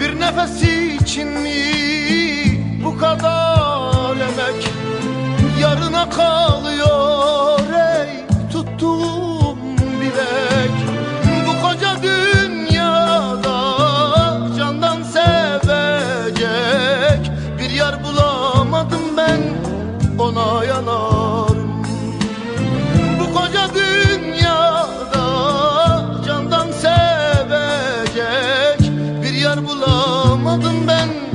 Bir nefes için mi bu kadar emek Yarına kalıyor ey tuttuğum bilek. Bu koca dünyada candan sevecek. Bir yar bulamadım ben ona yanarım Bu koca dünyada candan sevecek. Bir yar bulamadım ben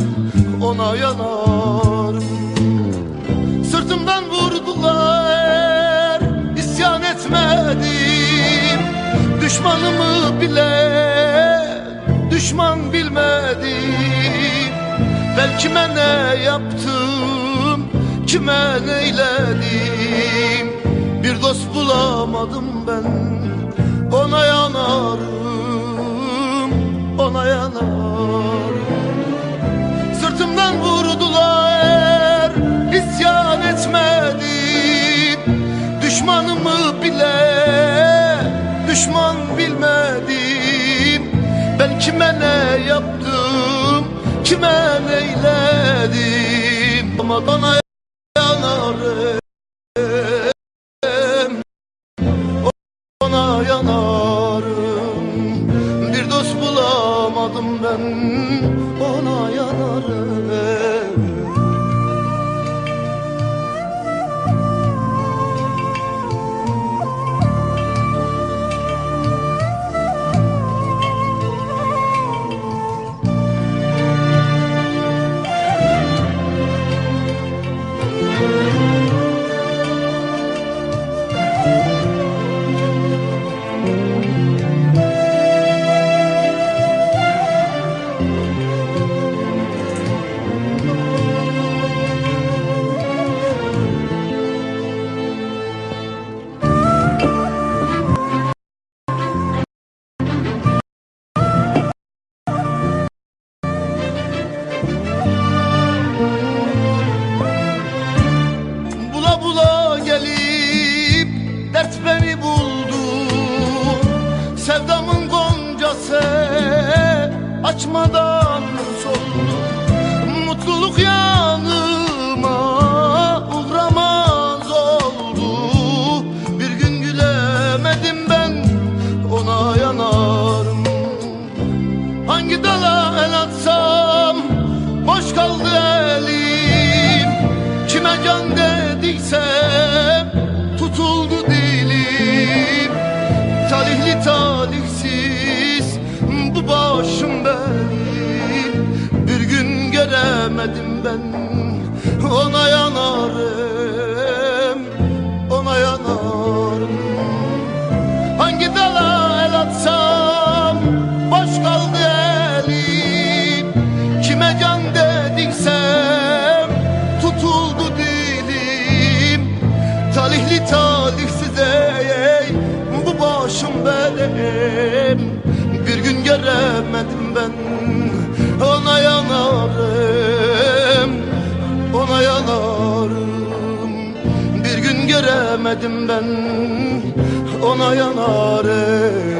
ona yanarım Sırtımdan vurdular isyan etmedim. Düşmanımı bile düşman bilmedim. Ben kime ne yaptım kime neyledim Bir dost bulamadım ben ona yanarım ona yanarım Sırtımdan vurdular isyan etmedim Düşmanımı bile düşman bilmedim. Ben kime ne yaptım kime neyledim? Ama bana yanarım ona yanarım. Bir dost bulamadım ben ona yanarım goncası açmadan soldu Mutluluk yanıma can dediysem tutuldu dilim. Talihli talihsiz ey bu başım benim. Bir gün göremedim ben ona yanarım Ona yanarım. Bir gün göremedim ben ona yanarım